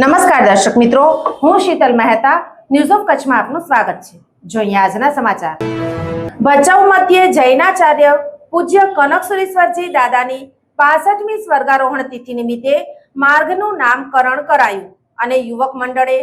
નમસ્કાર દર્શક મિત્રો, હું શીતલ મહેતા ન્યૂઝ ઓફ કચ્છમાં આપનું સ્વાગત છે. જોઈએ આજના સમાચાર. ભચાઉ મધ્યે જૈનાચાર્ય પૂજ્ય કનકસુરેશ્વરજી દાદાની પાસઠમી સ્વર્ગારોહણ તિથિ નિમિત્તે માર્ગનું નામકરણ કરાયું અને યુવક મંડળે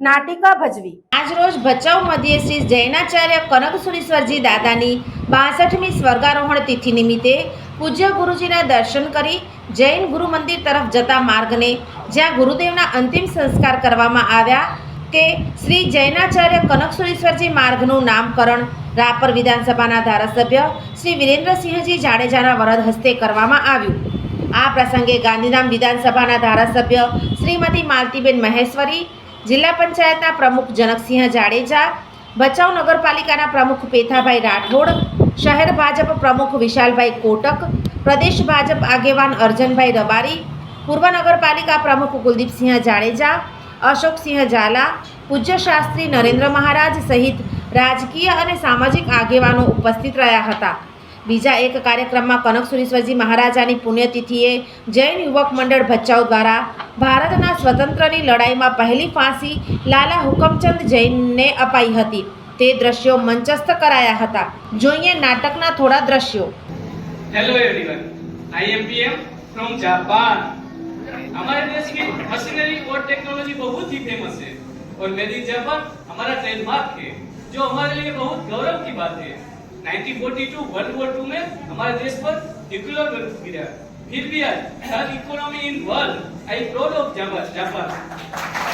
નાટિકા ભજવી. આજરોજ ભચાઉ મધ્યે શ્રી જૈનાચાર્ય કનકસુરેશ્વરજી દાદાની બાસઠમી સ્વર્ગારોહણ તિથિ નિમિત્તે પૂજ્ય ગુરુજીના દર્શન કરી જૈન ગુરુ મંદિર તરફ જતા માર્ગને જ્યાં ગુરુદેવના અંતિમ સંસ્કાર કરવામાં આવ્યા તે શ્રી જૈનાચાર્ય કનકસુરેશ્વરજી માર્ગનું નામકરણ રાપર વિધાનસભાના ધારાસભ્ય શ્રી વિરેન્દ્રસિંહજી જાડેજાના વરદ હસ્તે કરવામાં આવ્યું. આ પ્રસંગે ગાંધીધામ વિધાનસભાના ધારાસભ્ય શ્રીમતી માલતીબેન મહેશ્વરી, જિલ્લા પંચાયતના પ્રમુખ જનકસિંહ જાડેજા, ભચાઉ નગરપાલિકાના પ્રમુખ પેથાભાઈ રાઠોડ શહેર ભાજપ પ્રમુખ વિશાલભાઈ કોટક, પ્રદેશ ભાજપ આગેવાન અર્જનભાઈ રબારી, પૂર્વ નગરપાલિકા પ્રમુખ કુલદીપસિંહ જાડેજા અશોકસિંહ ઝાલા, પૂજ્ય શાસ્ત્રી નરેન્દ્ર મહારાજ સહિત રાજકીય અને સામાજિક આગેવાનો ઉપસ્થિત રહ્યા હતા. બીજા એક કાર્યક્રમમાં કનક સુરેશ્વરજી મહારાજાની પુણ્યતિથિએ જૈન યુવક મંડળ ભચાઉ દ્વારા ભારતના સ્વતંત્રની લડાઈમાં પહેલી ફાંસી લાલા હુકમચંદ જૈનને અપાઈ હતી. તે દ્રશ્યો મંચસ્થ કરાયા હતા જોઈએ નાટકના થોડા દ્રશ્યો hello everyone I am P M from Japan हमारे देश की मशीनरी और टेक्नोलॉजी बहुत ही फेमस है और मेड इन जापान हमारा ट्रेडमार्क है जो हमारे लिए बहुत गौरव की बात है 1942 वर्ल्ड वॉर टू में हमारे देश पर न्यूक्लियर बम गिरा फिर भी आज third economy in world I proud of Japan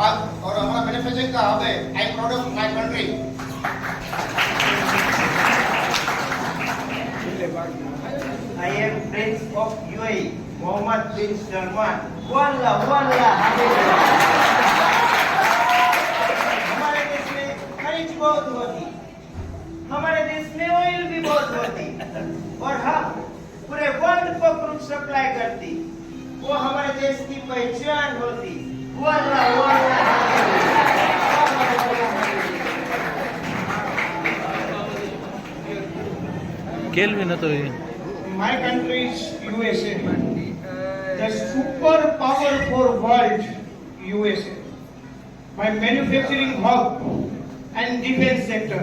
है और हमारा मैन्युफैक्चरिंग का हब है I proud of my country I am Prince of UAE, Muhammad bin Salman. Wallah, wallah, हामिदुल्लाह। हमारे देश में खनिज बहुत होती। हमारे देश में ऑयल भी बहुत होती। और हम पूरे वर्ल्ड को क्रूड सप्लाई करती। वो हमारे देश की पहचान होती। वल्लाह वल्लाह કેલ્વિન હતો એ My country is USA. The superpower for world USA. My manufacturing hub and defense sector.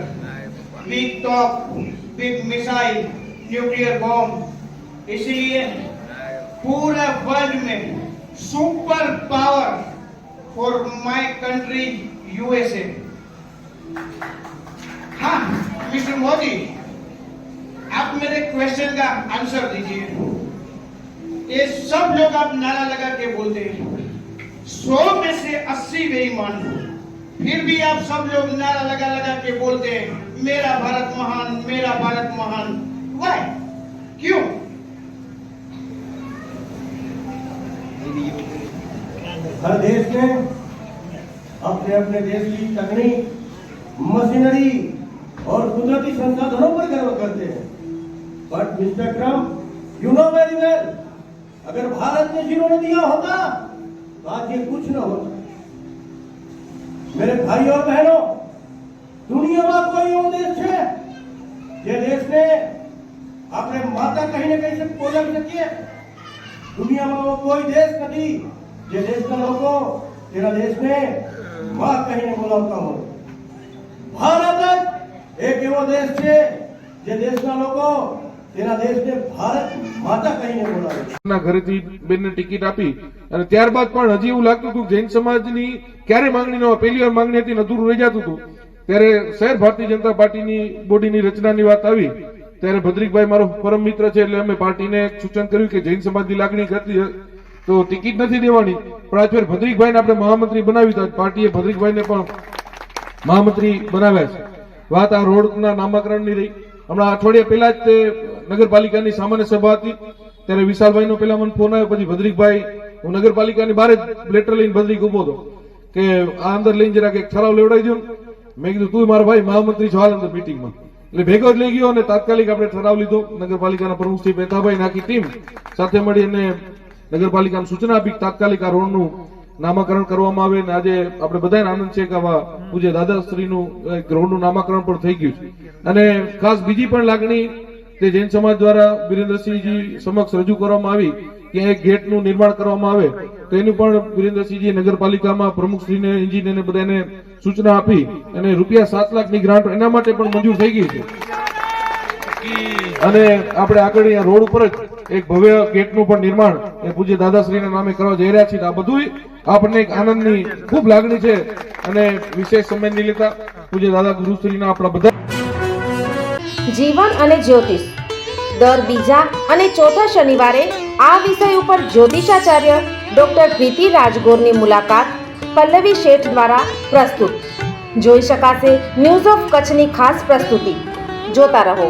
Big talk, big missile, nuclear bomb. इसलिए पूरे वर्ल्ड में super power for my country USA हाँ मिस्टर मोदी, आप मेरे क्वेश्चन का answer दीजिए। ये सब लोग आप नारा लगा के बोलते हैं। सौ में से अस्सी बेईमान फिर भी आप सब लोग नारा लगा लगा के बोलते हैं, मेरा भारत महान, मेरा भारत महान। वाई क्यों? हर देश के अपने अपने देश की तकनीक मशीनरी और कुदरती संसाधनों पर गर्व करते हैं। But mister Trump you know very well अगर भारत ने ज़ीरो ने दिया होता तो आज ये कुछ ना होता। मेरे भाई और बहनों, दुनिया में कोई वो देश है ये देश ने अपने माता कहीं ना कहीं से खोजा भी रखी है दुनिया में वो कोई देश कभी જે દેશના લોકો, તેના દેશને માં કહીને બોલાવતા હોય. ભારત જ એક એવો દેશ છે જે દેશના લોકો ત્યારબાદ પણ હજી એવું લાગતું હતું જૈન સમાજની ક્યારે માંગણી ન પહેલી વાર માંગણી હતી અધૂરું રહી જતું હતું. ત્યારે શહેર ભારતીય જનતા પાર્ટીની બોડીની રચનાની વાત આવી. ત્યારે ભદ્રિકભાઈ મારો પરમ મિત્ર છે એટલે અમે પાર્ટીને સૂચન કર્યું કે જૈન સમાજની લાગણી કરતી તો ટિકિટ નથી દેવાની. પણ આજ ફેર ભદ્રિકભાઈને આપણે મહામંત્રી બનાવી તો પાર્ટીએ ભદ્રિકભાઈને પણ મહામંત્રી બનાવ્યા છે. વાત આ રોડના નામકરણની રહી. હમણાં અઠવાડિયા પહેલા જ તે નગરપાલિકાની સામાન્ય સભા હતી. ત્યારે વિશાલભાઈનો પેલા મને ફોન આવ્યો, પછી ભદ્રિકભાઈ, હું નગરપાલિકાની બહાર જ લેટર લઈને ભદ્રિક ઊભો હતો. કે આ અંદર લઈને જરાક એક ઠરાવ લેવડાવી દો મેં કીધું, તું મારા ભાઈ મહામંત્રી છો હાલ અંદર મીટિંગમાં એટલે ભેગો જ લઈ ગયો અને તાત્કાલિક આપણે ઠરાવ લીધો. નગરપાલિકાના પ્રમુખ શ્રી મહેતાભાઈ નાખી ટીમ સાથે મળી અને નગરપાલિકાને સૂચના આપી તાત્કાલિક આ રોડનું નામાકરણ કરવામાં આવે અને આજે આપણે બધાને આનંદ છે કે આવા પૂજ્ય દાદાશ્રીનું રોડનું નામાકરણ પણ થઈ ગયું છે. અને ખાસ બીજી પણ લાગણી તે જૈન સમાજ દ્વારા વિરેન્દ્રસિંહજી સમક્ષ રજૂ કરવામાં આવી કે એક ગેટનું નિર્માણ કરવામાં આવે તો એનું પણ વિરેન્દ્રસિંહજી નગરપાલિકામાં પ્રમુખશ્રીને એન્જિનિયરને બધાને સૂચના આપી અને રૂપિયા સાત લાખની ગ્રાન્ટ એના માટે પણ મંજૂર થઈ ગઈ છે. અને આપણે આગળ રોડ ઉપર જ એક ભવ્ય ગેટનું પણ નિર્માણ એ પૂજ્ય દાદાશ્રીના નામે કરવા જઈ રહ્યા છીએ. આ બધું આપણને એક આનંદની ખૂબ લાગણી છે અને વિશેષ નહીં લેતા પૂજ્ય દાદા ગુરુશ્રીના આપણા બધા જીવન અને જ્યોતિષ. દર બીજા અને ચોથા શનિવારે આ વિષય ઉપર જ્યોતિષાચાર્ય ડોક્ટર પ્રીતિ રાજગોરની મુલાકાત પલ્લવી શેઠ દ્વારા પ્રસ્તુત. જોઈ શકાશે ન્યૂઝ ઓફ કચ્છની ખાસ પ્રસ્તુતિ. જોતા રહો.